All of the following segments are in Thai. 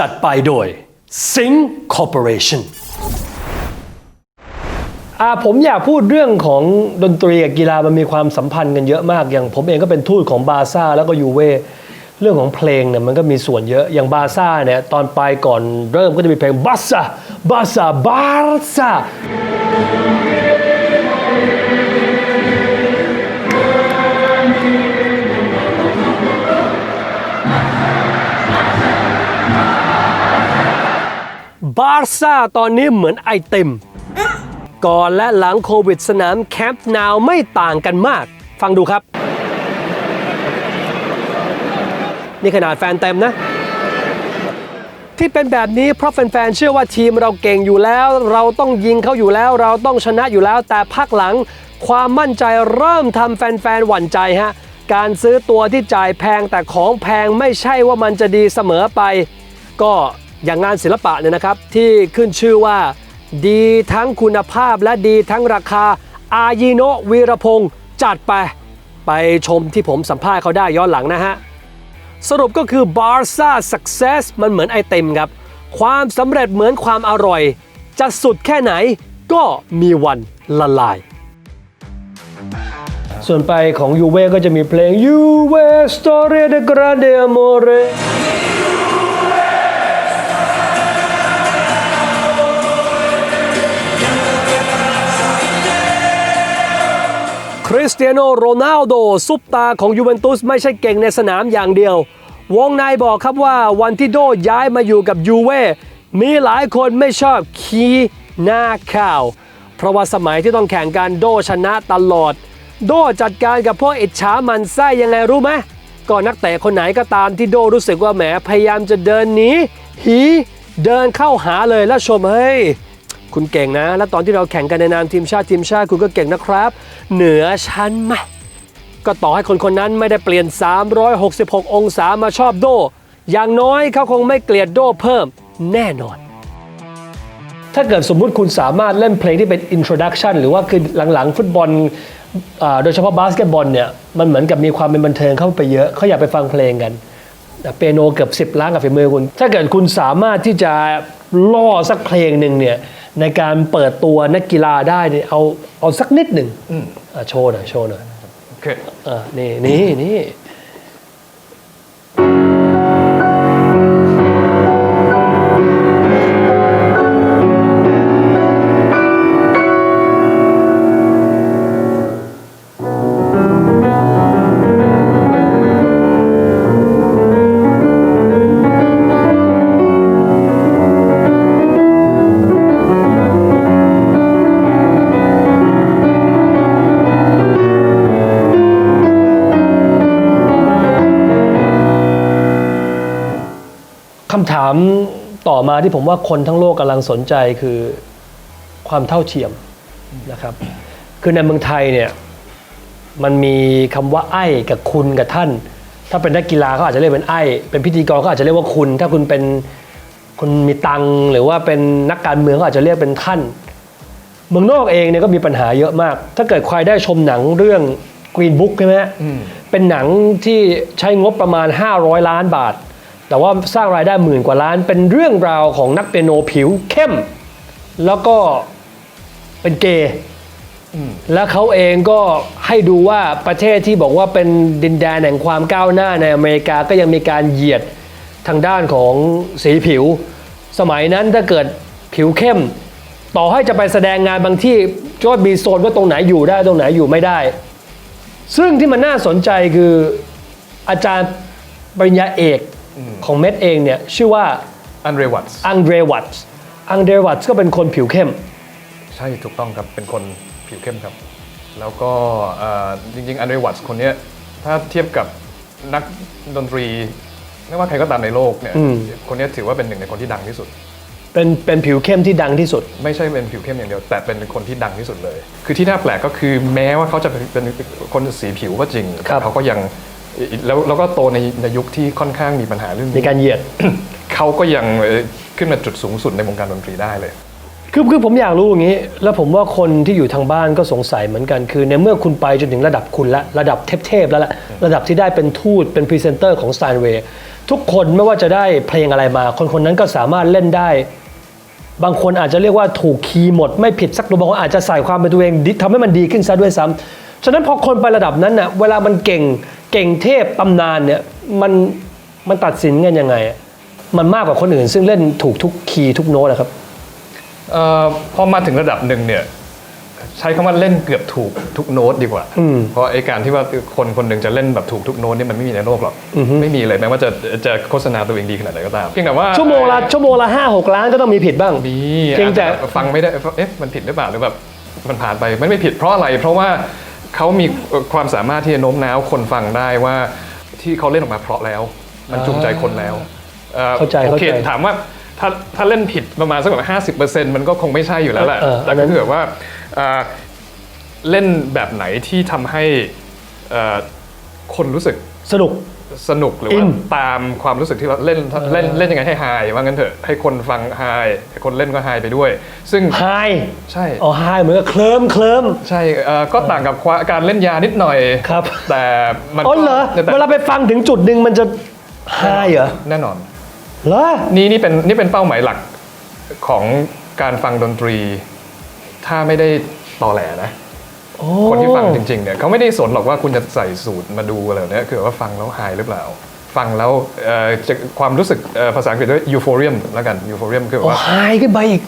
จัดไปโดย Sing Corporation อ่าผมอยากพูดเรื่องของดนตรีกับกีฬามันมีความสัมพันธ์กันเยอะมาก อย่างผมเองก็เป็นทูตของบาร์ซ่าแล้วก็ยูเว่เรื่องของเพลงเนี่ยมันก็มีส่วนเยอะอย่างบาร์ซ่าเนี่ยตอนไปก่อนเริ่มก็จะมีเพลงบาร์ซ่าบาร์ซ่าบาร์ซ่า บาร์ซ่าตอนนี้เหมือนไอติม ก่อนและหลังโควิดสนามแคมป์นาวไม่ต่างกันมาก ฟังดูครับ นี่ขนาดแฟนเต็มนะ ที่เป็นแบบนี้เพราะแฟนๆเชื่อว่าทีมเราเก่งอยู่แล้ว เราต้องยิงเขาอยู่แล้ว เราต้องชนะอยู่แล้ว แต่พักหลังความมั่นใจเริ่มทำแฟนๆหวั่นใจฮะการซื้อตัวที่จ่ายแพงแต่ของแพงไม่ใช่ว่ามันจะดีเสมอไป ก็ อย่างงานศิลปะเนี่ยนะครับที่ขึ้นชื่อว่า ดีทั้งคุณภาพและดีทั้งราคาอายิโนะวีรพงศ์จัดไป ไปชมที่ผมสัมภาษณ์เขาได้ย้อนหลังนะฮะ สรุปก็คือ Barca Success มันเหมือนไอเติมครับ ความสำเร็จเหมือนความอร่อย จะสุดแค่ไหนก็มีวันละลาย ส่วนไปของยูเว่ก็จะมีเพลงยูเว่ Storia de Grande Amore คริ ริสเตียโนโรนัลโดซุปตาของยูเวนตุสไม่ใช่เก่งในสนามอย่างเดียว วงในบอกครับว่าวันที่โดย้ายมาอยู่กับยูเว่มีหลายคนไม่ชอบคีหน้าข่าว เพราะว่าสมัยที่ต้องแข่งกันโดชนะตลอด โดจัดการกับพวกอิจฉามันไส้ยังไงรู้ไหมก็นักเตะคนไหนก็ตามที่โดรู้สึกว่าแหมพยายามจะเดินหนีหีเดินเข้าหาเลยแล้วชมเฮ้ย คุณเก่งนะ แล้วตอนที่เราแข่งกันในนามทีมชาติทีมชาติคุณก็เก่งนะครับ เหนือชั้นไหมก็ต่อให้คนคนนั้นไม่ได้เปลี่ยน 366 องศามาชอบโด อย่างน้อยเขาคงไม่เกลียดโดเพิ่มแน่นอน ถ้าเกิดสมมุติคุณสามารถเล่นเพลงที่เป็น introduction หรือว่าคือหลังๆ ฟุตบอลอ่าโดยเฉพาะบาสเกตบอลเนี่ยมันเหมือนกับมีความเป็นบันเทิงเข้าไปเยอะเขาอยากไปฟังเพลงกันเปียโนเกือบ 10 ล้านกับฝีมือคุณ ถ้าเกิดคุณสามารถที่จะล่อสักเพลงหนึ่งเนี่ย ในการเปิดตัวนักกีฬาได้เนี่ยเอาเอาสักนิดหนึ่งอะโชว์หน่อยโชว์หน่อยโอเคอะนี่นี่นี่ คำถามต่อมาที่ผมว่าคนทั้งโลกกำลังสนใจคือความเท่าเทียมนะครับ คือในเมืองไทยเนี่ยมันมีคำว่าไอ้กับคุณกับท่าน ถ้าเป็นนักกีฬาเขาอาจจะเรียกเป็นไอ้เป็นพิธีกรเขาอาจจะเรียกว่าคุณ ถ้าคุณเป็นคนมีตังค์หรือว่าเป็นนักการเมืองเขาอาจจะเรียกเป็นท่าน เมืองนอกเองเนี่ยก็มีปัญหาเยอะมาก ถ้าเกิดใครได้ชมหนังเรื่อง Green Book ใช่ไหมฮะเป็นหนังที่ใช้งบประมาณ 500 ล้านบาท แต่ว่าสร้างรายได้หมื่นกว่าล้าน เป็นเรื่องราวของนักเปียโนผิวเข้ม แล้วก็เป็นเกย์แล้วเขาเองก็ให้ดูว่าประเทศที่บอกว่าเป็นดินแดนแห่งความก้าวหน้าในอเมริกาก็ยังมีการเหยียดทางด้านของสีผิว สมัยนั้นถ้าเกิดผิวเข้ม ต่อให้จะไปแสดงงานบางที่ก็มีโซนว่าตรงไหนอยู่ได้ตรงไหนอยู่ไม่ได้ ซึ่งที่มันน่าสนใจคืออาจารย์ปริญญาเอก ของเม็ดเองเนี่ยชื่อว่าอันเรวัตส์อังเดรวัตส์อังเดรวัตส์ก็เป็นคนผิวเข้ม ใช่ถูกต้องครับเป็นคนผิวเข้มครับ แล้วก็เอ่อจริงๆอันเรวัตส์คนเนี้ยถ้าเทียบกับนักดนตรีไม่ว่าใครก็ตามในโลกเนี่ยอืมคนเนี้ยถือว่าเป็นหนึ่งในคนที่ดังที่สุด เป็นเป็นผิวเข้มที่ดังที่สุด ไม่ใช่เป็นผิวเข้มอย่างเดียว แต่เป็นคนที่ดังที่สุดเลย คือที่น่าแปลกก็คือแม้ว่าเขาจะเป็นคนสีผิวก็จริงครัแต่บเขาก็ยัง แล้วแล้วก็โตในในยุคที่ค่อนข้างมีปัญหาเรื่องในนี้การเหยียด เขาก็ยังเอ่อขึ้นมาจุดสูงสุดในวงการดนตรีได้เลย คือคือผมอยากรู้อย่างนี้ แล้วผมว่าคนที่อยู่ทางบ้านก็สงสัยเหมือนกันคือในเมื่อคุณไปจนถึงระดับคุณละระดับเทพๆแล้วละระดับที่ได้เป็นทูตเป็นพรีเซนเตอร์ของ s t ต n เวย์ทุกคนไม่ว่าจะได้เพลงอะไรมา คนคนนั้นก็สามารถเล่นได้ บางคนอาจจะเรียกว่าถูกคีย์หมด ไม่ผิดสักตัวบางคนอาจจะใส่ความเป็นตัวเองดิทำให้มันดีขึ้นซะด้วยซ้ำฉะนั้นพอคนไประดับนั้นน่ะเวลามันเก่ง เก่งเทพตำนานเนี่ยมันมันตัดสินกันยังไงอะมันมากกว่าคนอื่น ซึ่งเล่นถูกทุกคีย์ทุกโน้ตนะครับเอ่อพอมาถึงระดับหนึ่งเนี่ยใช้คำว่าเล่นเกือบถูกทุกโน้ตดีกว่าอืมเพราะไอ้การที่ว่าคนคนหนึ่งจะเล่นแบบถูกทุกโน้ตนี่มันไม่มีในโลกหรอก ไม่มีเลยแม้ว่าจะจะโฆษณาตัวเองดีขนาดไหนก็ตาม เพียงแต่ว่าชั่วโมงละชั่วโมงละห้าหกล้านก็ต้องมีผิดบ้าง มีเพียงแต่อาจจะฟังไม่ได้ เอ๊ะมันผิดหรือเปล่าหรือแบบมันผ่านไปมันไม่ผิดเพราะอะไร เพราะว่า เขามีความสามารถที่จะโน้มน้าวคนฟังได้ว่าที่เขาเล่นออกมาเพราะแล้ว มันจูงใจคนแล้วอ่อเข้าใจโอเคเข้าใจถามว่าถ้าถ้าเล่นผิดประมาณสักแบบห้าสิบเปอร์เซ็นต์มันก็คงไม่ใช่อยู่แล้วแหละเออเอออัแต่นนั้ก็นคือแบบว่าอ่าเล่นแบบไหนที่ทำให้เอ่อคนรู้สึกสนุก สนุกหรืออิว่านตามความรู้สึกที่เราเล่นเล่นเล่นยังไงให้ไฮว่างั้นเถอะให้คนฟังไฮให้คนเล่นก็ไฮไปด้วย ซึ่งไฮใช่อ๋อไฮเหมือนกับเคลิ้มเคลิ้มใช่เอ่อก็ต่างกับความการเล่นยานิดหน่อยครับ แต่มันอ๋อเหรอแต่เวลาไปฟังถึงจุดหนึ่งมันจะไฮเหรอแน่นอนเหรอนี่นี่เป็นนี่เป็นเป้าหมายหลักของการฟังดนตรี ถ้าไม่ได้ตอแหลนะโอ้ คนที่ฟังจริงๆเนี่ยเขาไม่ได้สนหรอกว่าคุณจะใส่สูตรมาดูอะไรแบบเนี้ยคือว่าฟังแล้วไฮหรือเปล่า ฟังแล้วเอ่อจะความรู้สึกเอ่อภาษาอังกฤษว่า euphorium แล้วกัน euphorium คือแบบโอ้ว่าไฮขึ้นไปอีก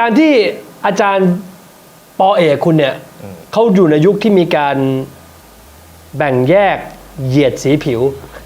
การที่อาจารย์ปอเอกคุณเนี่ยเขาอยู่ในยุคที่มีการแบ่งแยกเหยียดสีผิว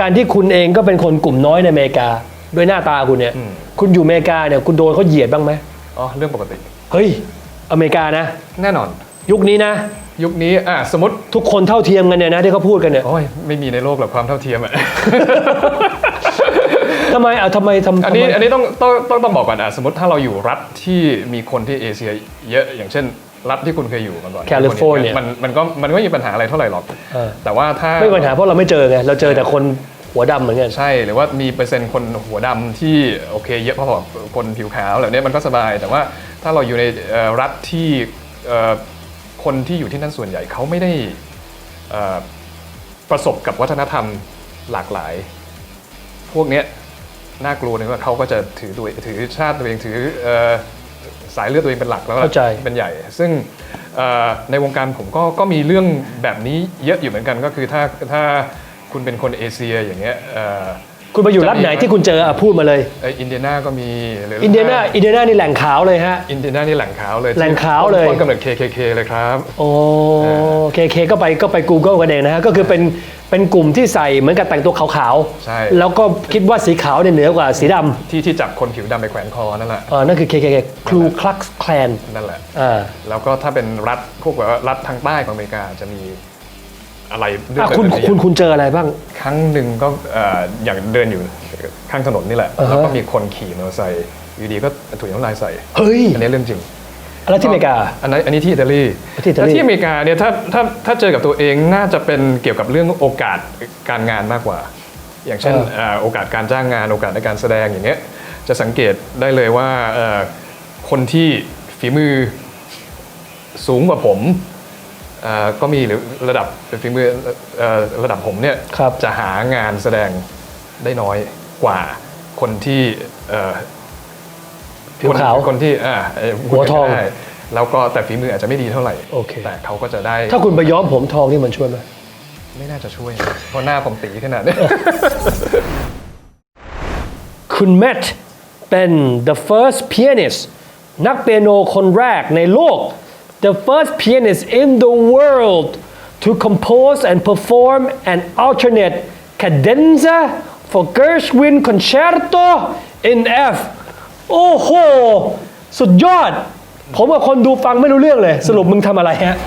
การที่คุณเองก็เป็นคนกลุ่มน้อยในอเมริกาด้วยหน้าตาคุณเนี่ย คุณอยู่อเมริกาเนี่ยคุณโดนเขาเหยียดบ้างไหมอ๋อเรื่องปกติ เฮ้ย อเมริกานะ แน่นอน ยุคนี้นะ ยุคนี้อะสมมติทุกคนเท่าเทียมกันเนี่ยนะที่เขาพูดกันเนี่ยโอ้ยไม่มีในโลกหรอกความเท่าเทียมอะ ทำไมอะทำไมทำอันทำนี้ไม อันนี้ต้องต้องต้องต้องบอกก่อนอะสมมติถ้าเราอยู่รัฐที่มีคนที่เอเชียเยอะอย่างเช่น รัฐที่คุณเคยอยู่มาก่อนแคลิฟอร์เนีย มันมันก็มันไม่มีปัญหาอะไรเท่าไหร่หรอก เออแต่ว่าถ้า ไม่มีปัญหาเพราะเราไม่เจอไงเราเจอแต่คนหัวดำเหมือนกัน ใช่หรือว่ามีเปอร์เซ็นต์คนหัวดำที่โอเคเยอะพอกับคนผิวขาวแบบนี้มันก็สบาย แต่ว่าถ้าเราอยู่ในเอ่อรัฐที่เอ่อคนที่อยู่ที่นั่นส่วนใหญ่เขาไม่ได้เอ่อประสบกับวัฒนธรรมหลากหลาย พวกเนี้ย น่ากลัวเลยว่าเขาก็จะถือตัวถือชาติตัวเองถือเอ่อสายเลือดตัวเองเป็นหลักแล้วเข้าใจเป็นใหญ่ ซึ่งเอ่อในวงการผมก็ก็มีเรื่องแบบนี้เยอะอยู่เหมือนกัน ก็คือถ้าถ้าคุณเป็นคนเอเชียอย่างเงี้ยเอ่อ คุณไปอยู่รัฐไหนที่คุณเจออะพูดมาเลยเอ่ออินเดียนาก็มีหรือินเดียนาอินเดียนานี่แหล่งขาวเลยฮะ อินเดียนานี่แหล่งขาวเลยแหล่งขาวเลย ต้นกำเนิด KKK เลยครับ โอ้เคเคก็ไปก็ไป Google กันเองนะฮะ ก็คือเป็นเป็นกลุ่มที่ใส่เหมือนกับแต่งตัวขาวใช่ ๆ แล้วก็คิดว่าสีขาวเนี่ยเหนือกว่าสีดำที่ที่จับคนผิวดำไปแขวนคอนั่นแหละอ่านั่นคือ KKK คลูคลักแคลนนั่นแหละ อ่า แล้วก็ถ้าเป็นรัฐพวกแบบว่ารัฐทางใต้ของอเมริกาจะมี อะไรเรื่องอะแบบคุณนี้คุณคุณเจออะไรบ้าง ครั้งหนึ่งก็เอ่ออย่างเดินอยู่ข้างถนนนี่แหละ อ่าฮะ แล้วก็มีคนขี่มอเตอร์ไซค์อยู่ดีก็ถุยน้ำลายใส่ เฮ้ยอันนี้เรื่องจริงแล้วที่อเมริกา อันนั้นอันนี้ที่อิตาลีที่อิตาลีแล้วที่อเมริกาเนี่ยถ้าถ้าถ้าเจอกับตัวเองน่าจะเป็นเกี่ยวกับเรื่องโอกาสการงานมากกว่า อย่างเช่นเอ่อโอกาสการจ้างงานโอกาสในการแสดงอย่างเงี้ยจะสังเกตได้เลยว่าเอ่อคนที่ฝีมือสูงกว่าผมเอ่อ ก็มีหรือระดับฝีมือเอ่อระดับผมเนี่ยครับจะหางานแสดงได้น้อยกว่าคนที่เอ่อผิวขาวคนคนที่อ่าเอ่อหัวทองได้แล้วก็แต่ฝีมืออาจจะไม่ดีเท่าไหร่โอเคแต่เขาก็จะได้ ถ้าคุณไปย้อมผมทองนี่มันช่วยไหมไม่น่าจะช่วยนะเพราะหน้าผมตีขนาดนี้คุณแมทเป็น the first pianist นักเปียโนคนแรกในโลก the first pianist in the world to compose and perform an alternate cadenza for Gershwin concerto in F โอ้โห สุดยอด ผมกับคนดูฟังไม่รู้เรื่องเลย สรุปมึงทำอะไรฮะ